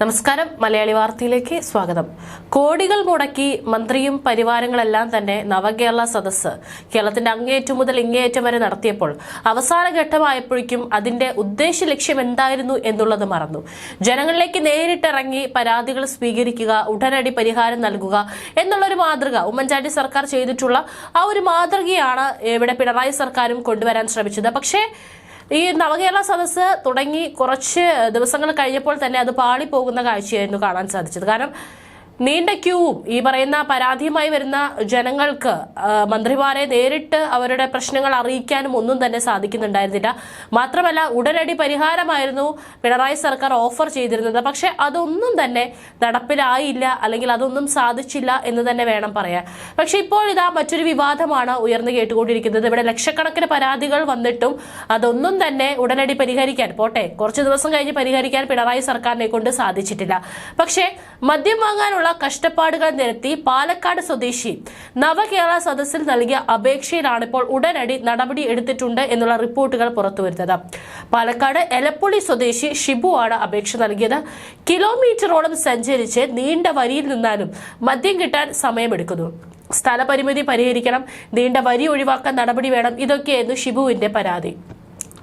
നമസ്കാരം. മലയാളി വാർത്തയിലേക്ക് സ്വാഗതം. കോടികൾ മുടക്കി മന്ത്രിയും പരിവാരങ്ങളെല്ലാം തന്നെ നവകേരള സദസ്സ് കേരളത്തിന്റെ അങ്ങേയറ്റം മുതൽ ഇങ്ങേയറ്റം വരെ നടത്തിയപ്പോൾ അവസാന ഘട്ടമായപ്പോഴേക്കും അതിന്റെ ഉദ്ദേശ ലക്ഷ്യം എന്തായിരുന്നു എന്നുള്ളത് മറന്നു. ജനങ്ങളിലേക്ക് നേരിട്ടിറങ്ങി പരാതികൾ സ്വീകരിക്കുക ഉടനടി പരിഹാരം നൽകുക എന്നുള്ളൊരു മാതൃക ഉമ്മൻചാണ്ടി സർക്കാർ ചെയ്തിട്ടുള്ള ആ ഒരു മാതൃകയാണ് ഇവിടെ പിണറായി സർക്കാരും കൊണ്ടുവരാൻ ശ്രമിച്ചത്. പക്ഷേ ഈ നവകേരള സദസ്സ് തുടങ്ങി കുറച്ച് ദിവസങ്ങൾ കഴിഞ്ഞപ്പോൾ തന്നെ അത് പാളിപ്പോകുന്ന കാഴ്ചയായിരുന്നു കാണാൻ സാധിച്ചത്. കാരണം നീണ്ട ക്യൂവും ഈ പറയുന്ന പരാതിയുമായി വരുന്ന ജനങ്ങൾക്ക് മന്ത്രിമാരെ നേരിട്ട് അവരുടെ പ്രശ്നങ്ങൾ അറിയിക്കാനും ഒന്നും തന്നെ സാധിക്കുന്നുണ്ടായിരുന്നില്ല. മാത്രമല്ല ഉടനടി പരിഹാരമായിരുന്നു പിണറായി സർക്കാർ ഓഫർ ചെയ്തിരുന്നത്. പക്ഷെ അതൊന്നും തന്നെ നടപ്പിലായില്ല അല്ലെങ്കിൽ അതൊന്നും സാധിച്ചില്ല എന്ന് തന്നെ വേണം പറയാൻ. പക്ഷെ ഇപ്പോൾ ഇതാ മറ്റൊരു വിവാദമാണ് ഉയർന്നു കേട്ടുകൊണ്ടിരിക്കുന്നത്. ഇവിടെ ലക്ഷക്കണക്കിന് പരാതികൾ വന്നിട്ടും അതൊന്നും തന്നെ ഉടനടി പരിഹരിക്കാൻ പോട്ടെ കുറച്ച് ദിവസം കഴിഞ്ഞ് പരിഹരിക്കാൻ പിണറായി സർക്കാരിനെ കൊണ്ട് സാധിച്ചിട്ടില്ല. പക്ഷേ മദ്യം വാങ്ങാനുള്ള കഷ്ടപ്പാടുകൾ നിരത്തി പാലക്കാട് സ്വദേശി നവകേരള സദസ്സിൽ നൽകിയ അപേക്ഷയിലാണ് ഇപ്പോൾ ഉടനടി നടപടി എടുത്തിട്ടുണ്ട് എന്നുള്ള റിപ്പോർട്ടുകൾ പുറത്തുവരുന്നത്. പാലക്കാട് എലപ്പുള്ളി സ്വദേശി ഷിബു ആണ് അപേക്ഷ നൽകിയത്. കിലോമീറ്ററോളം സഞ്ചരിച്ച് നീണ്ട വരിയിൽ നിന്നാലും മദ്യം കിട്ടാൻ സമയമെടുക്കുന്നു. സ്ഥലപരിമിതി പരിഹരിക്കണം നീണ്ട വരി ഒഴിവാക്കാൻ നടപടി വേണം ഇതൊക്കെയായിരുന്നു ഷിബുവിന്റെ പരാതി.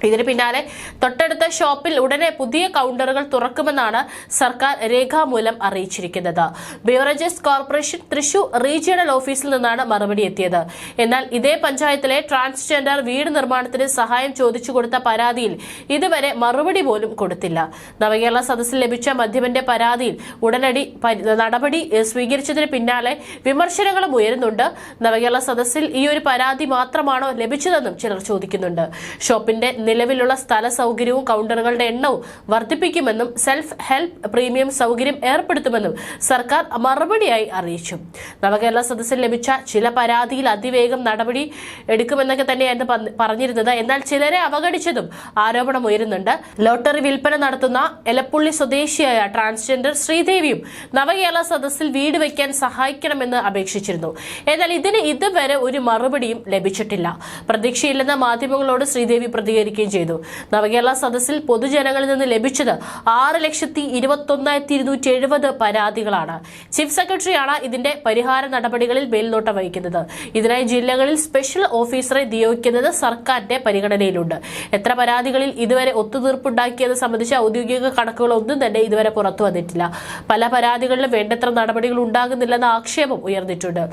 ഇതിന് പിന്നാലെ തൊട്ടടുത്ത ഷോപ്പിൽ ഉടനെ പുതിയ കൗണ്ടറുകൾ തുറക്കുമെന്നാണ് സർക്കാർ രേഖാമൂലം അറിയിച്ചിരിക്കുന്നത്. ബിവറേജസ് കോർപ്പറേഷൻ തൃശൂർ റീജിയണൽ ഓഫീസിൽ നിന്നാണ് മറുപടി എത്തിയത്. എന്നാൽ ഇതേ പഞ്ചായത്തിലെ ട്രാൻസ്ജെൻഡർ വീട് നിർമ്മാണത്തിന് സഹായം ചോദിച്ചു കൊടുത്ത പരാതിയിൽ ഇതുവരെ മറുപടി പോലും കൊടുത്തില്ല. നവകേരള സദസ്സിൽ ലഭിച്ച മധ്യമന്റെ പരാതിയിൽ ഉടനടി നടപടി സ്വീകരിച്ചതിന് പിന്നാലെ വിമർശനങ്ങളും ഉയരുന്നുണ്ട്. നവകേരള സദസ്സിൽ ഈ ഒരു പരാതി മാത്രമാണോ ലഭിച്ചതെന്നും ചിലർ ചോദിക്കുന്നുണ്ട്. ഷോപ്പിന്റെ നിലവിലുള്ള സ്ഥല സൗകര്യവും കൗണ്ടറുകളുടെ എണ്ണവും വർദ്ധിപ്പിക്കുമെന്നും സെൽഫ് ഹെൽപ്പ് പ്രീമിയം സൗകര്യം ഏർപ്പെടുത്തുമെന്നും സർക്കാർ മറുപടിയായി അറിയിച്ചു. നവകേരള സദസ്സിൽ ലഭിച്ച ചില പരാതിയിൽ അതിവേഗം നടപടി എടുക്കുമെന്നൊക്കെ തന്നെയായിരുന്നു പറഞ്ഞിരുന്നത്. എന്നാൽ ചിലരെ അവഗണിച്ചതും ആരോപണം ഉയരുന്നുണ്ട് ലോട്ടറി വിൽപ്പന നടത്തുന്ന എലപ്പുള്ളി സ്വദേശിയായ ട്രാൻസ്ജെൻഡർ ശ്രീദേവിയും നവകേരള സദസ്സിൽ വീട് വയ്ക്കാൻ സഹായിക്കണമെന്ന് അപേക്ഷിച്ചിരുന്നു. എന്നാൽ ഇതിന് ഇതുവരെ ഒരു മറുപടിയും ലഭിച്ചിട്ടില്ല. പ്രതീക്ഷയില്ലെന്ന മാധ്യമങ്ങളോട് ശ്രീദേവി പ്രതികരിക്കുകയും ചെയ്തു. നവകേരള സദസ്സിൽ പൊതുജനങ്ങളിൽ നിന്ന് ലഭിച്ചത് ആറ് ലക്ഷത്തി ഇരുപത്തൊന്നായിരത്തി ഇരുന്നൂറ്റി എഴുപത് പരാതികളാണ്. ചീഫ് സെക്രട്ടറിയാണ് ഇതിന്റെ പരിഹാര നടപടികളിൽ മേൽനോട്ടം വഹിക്കുന്നത്. ഇതിനായി ജില്ലകളിൽ സ്പെഷ്യൽ ഓഫീസറെ നിയോഗിക്കുന്നത് സർക്കാരിന്റെ പരിഗണനയിലുണ്ട്. എത്ര പരാതികളിൽ ഇതുവരെ ഒത്തുതീർപ്പുണ്ടാക്കിയത് സംബന്ധിച്ച ഔദ്യോഗിക കണക്കുകളൊന്നും തന്നെ ഇതുവരെ പുറത്തു വന്നിട്ടില്ല. പല പരാതികളിലും വേണ്ടത്ര നടപടികൾ ഉണ്ടാകുന്നില്ലെന്ന ആക്ഷേപം ഉയർന്നിട്ടുണ്ട്.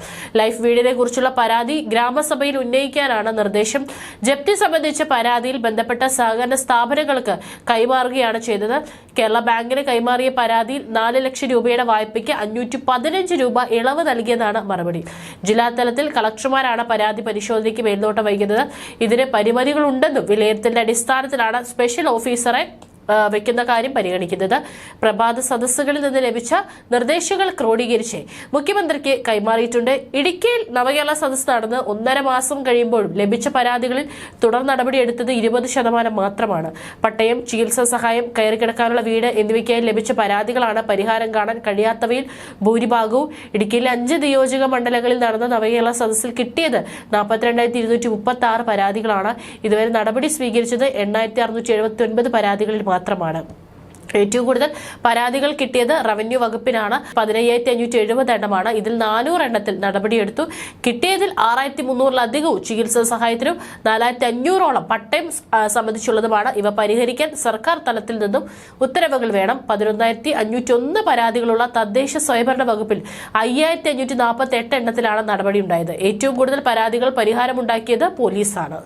ലൈഫ് വീടിനെ കുറിച്ചുള്ള പരാതി ഗ്രാമസഭയിൽ ഉന്നയിക്കാനാണ് നിർദ്ദേശം. ജപ്തി സംബന്ധിച്ച പരാതിയിൽ ബന്ധപ്പെട്ട സഹകരണ സ്ഥാപനങ്ങൾക്ക് കൈമാറുകയാണ് ചെയ്തത്. കേരള ബാങ്കിന് കൈമാറിയ പരാതിയിൽ നാല് ലക്ഷം രൂപയുടെ വായ്പയ്ക്ക് അഞ്ഞൂറ്റി പതിനഞ്ച് രൂപ ഇളവ് നൽകിയതാണ് മറുപടി. ജില്ലാതലത്തിൽ കളക്ടർമാരാണ് പരാതി പരിശോധനയ്ക്ക് മേൽനോട്ടം വഹിക്കുന്നത്. ഇതിന് പരിമിതികളുണ്ടെന്നും വിലയിരുത്തലിന്റെ അടിസ്ഥാനത്തിലാണ് സ്പെഷ്യൽ ഓഫീസറെ വെക്കുന്ന കാര്യം പരിഗണിക്കുന്നത്. പ്രഭാത സദസ്സുകളിൽ നിന്ന് ലഭിച്ച നിർദ്ദേശങ്ങൾ ക്രോഡീകരിച്ച് മുഖ്യമന്ത്രിക്ക് കൈമാറിയിട്ടുണ്ട്. ഇടുക്കിയിൽ നവകേരള സദസ്സ് നടന്ന് ഒന്നര മാസം കഴിയുമ്പോഴും ലഭിച്ച പരാതികളിൽ തുടർ നടപടിയെടുത്തത് ഇരുപത് ശതമാനം മാത്രമാണ്. പട്ടയം ചികിത്സാ സഹായം കയറിക്കിടക്കാനുള്ള വീട് എന്നിവയ്ക്കായി ലഭിച്ച പരാതികളാണ് പരിഹാരം കാണാൻ കഴിയാത്തവയിൽ ഭൂരിഭാഗവും. ഇടുക്കിയിലെ അഞ്ച് നിയോജക മണ്ഡലങ്ങളിൽ നടന്ന നവകേരള സദസ്സിൽ കിട്ടിയത് നാൽപ്പത്തിരണ്ടായിരത്തി ഇരുന്നൂറ്റി മുപ്പത്തി ആറ് പരാതികളാണ്. ഇതുവരെ നടപടി സ്വീകരിച്ചത് എണ്ണായിരത്തി അറുന്നൂറ്റി എഴുപത്തി ഒൻപത് പരാതികളിൽ മാത്രമാണ്. ഏറ്റവും കൂടുതൽ പരാതികൾ കിട്ടിയത് റവന്യൂ വകുപ്പിനാണ്. പതിനയ്യായിരത്തി അഞ്ഞൂറ്റി എഴുപത് എണ്ണമാണ്. ഇതിൽ നാനൂറ് എണ്ണത്തിൽ നടപടിയെടുത്തു. കിട്ടിയതിൽ ആറായിരത്തി മുന്നൂറിലധികവും ചികിത്സാ സഹായത്തിനും നാലായിരത്തി അഞ്ഞൂറോളം പട്ടയം സംബന്ധിച്ചുള്ളതുമാണ്. ഇവ പരിഹരിക്കാൻ സർക്കാർ തലത്തിൽ നിന്നും ഉത്തരവുകൾ വേണം. പതിനൊന്നായിരത്തി അഞ്ഞൂറ്റി ഒന്ന് പരാതികളുള്ള തദ്ദേശ സ്വയംഭരണ വകുപ്പിൽ അയ്യായിരത്തി അഞ്ഞൂറ്റി നാൽപ്പത്തി എട്ട് എണ്ണത്തിലാണ് നടപടിയുണ്ടായത്. ഏറ്റവും കൂടുതൽ പരാതികൾ പരിഹാരമുണ്ടാക്കിയത് പോലീസാണ്.